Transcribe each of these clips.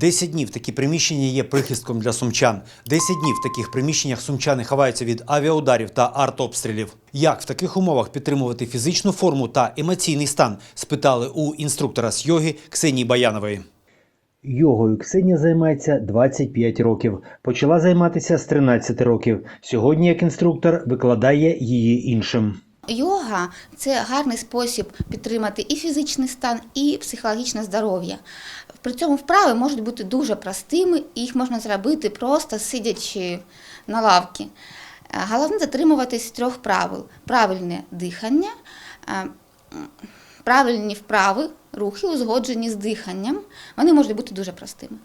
Десять днів такі приміщення є прихистком для сумчан. Десять днів в таких приміщеннях сумчани ховаються від авіаударів та артобстрілів. Як в таких умовах підтримувати фізичну форму та емоційний стан? спитали у інструктора з йоги Ксенії Баянової. Йогою Ксенія займається 25 років. Почала займатися з 13 років. Сьогодні, як інструктор, викладає її іншим. Йога це гарний спосіб підтримати і фізичний стан, і психологічне здоров'я. При цьому вправи можуть бути дуже простими, і їх можна зробити просто сидячи на лавці. Е, Головне дотримуватись трьох правил: правильне дихання, е, правильні вправи, рухи узгоджені з диханням. Вони можуть бути дуже простими.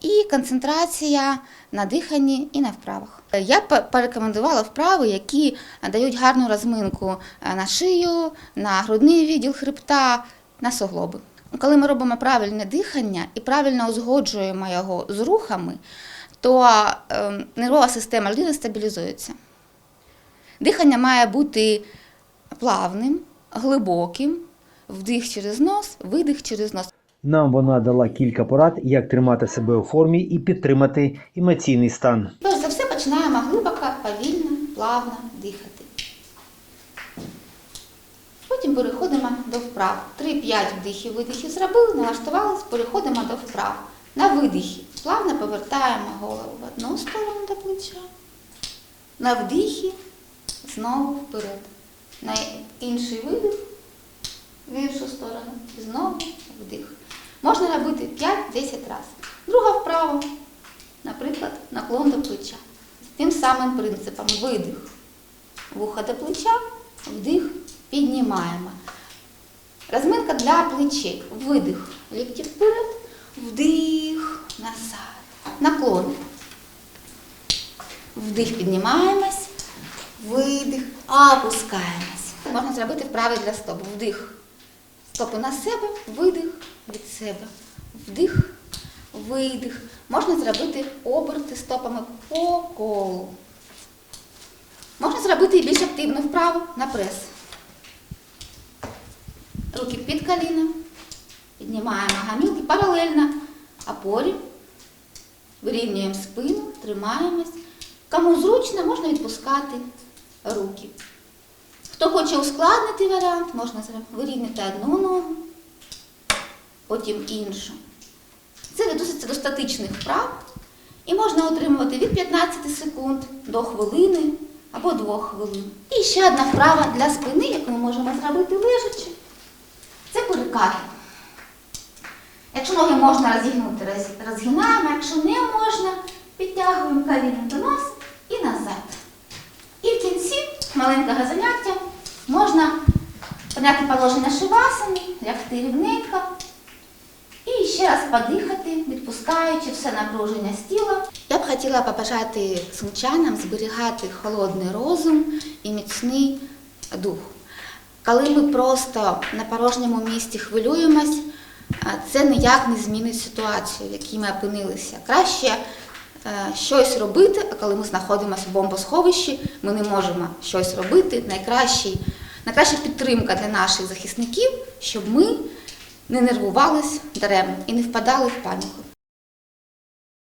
І концентрація на диханні і на вправах. Я порекомендувала вправи, які дають гарну розминку е, на шию, на грудний відділ хребта, на суглоби. Коли ми робимо правильне дихання і правильно узгоджуємо його з рухами, то е, нервова система людини стабілізується. Дихання має бути плавним, глибоким, вдих через нос, видих через нос. Нам вона дала кілька порад, як тримати себе у формі і підтримати емоційний стан. Перш за все починаємо глибоко, повільно, плавно дихати. Потім переходимо до вправ. 3-5 вдихів, видихів зробили, налаштувались, переходимо до вправ. На видихі плавно повертаємо голову в одну сторону до плеча. На вдихі знову вперед. На інший видих в іншу сторону і знову вдих. Можна робити 5-10 разів. Друга вправа, наприклад, наклон до плеча. З тим самим принципом видих. Вуха до плеча, вдих, піднімаємо. Розминка для плечей. Видих. Лікті вперед, вдих, назад. Наклон. Вдих, піднімаємось, видих, опускаємось. Можна зробити вправи для стоп. Вдих. Стопи на себе, видих від себе. Вдих, видих. Можна зробити оберти стопами по колу. Можна зробити і більш активну вправу на прес. Руки під коліном. Піднімаємо гамілки паралельно опорі. Вирівнюємо спину, тримаємось. Кому зручно, можна відпускати руки. Хто хоче ускладнити варіант, можна вирівняти одну ногу, потім іншу. Це відноситься до статичних вправ і можна отримувати від 15 секунд до хвилини або 2 хвилин. І ще одна вправа для спини, яку ми можемо зробити лежачи. Це перекати. Якщо ноги можна розігнути, роз- розгинаємо, якщо не можна, підтягуємо коліно до нас і назад. І в кінці заняття можна прийняти положення шивасані, лягти рівненько. І ще раз подихати, відпускаючи все напруження з тіла. Я б хотіла побажати сумчанам зберігати холодний розум і міцний дух. Коли ми просто на порожньому місці хвилюємось, це ніяк не змінить ситуацію, в якій ми опинилися. Краще е, щось робити, а коли ми знаходимося в бомбосховищі, ми не можемо щось робити. Найкращий, найкраща підтримка для наших захисників, щоб ми не нервувались даремно і не впадали в паніку.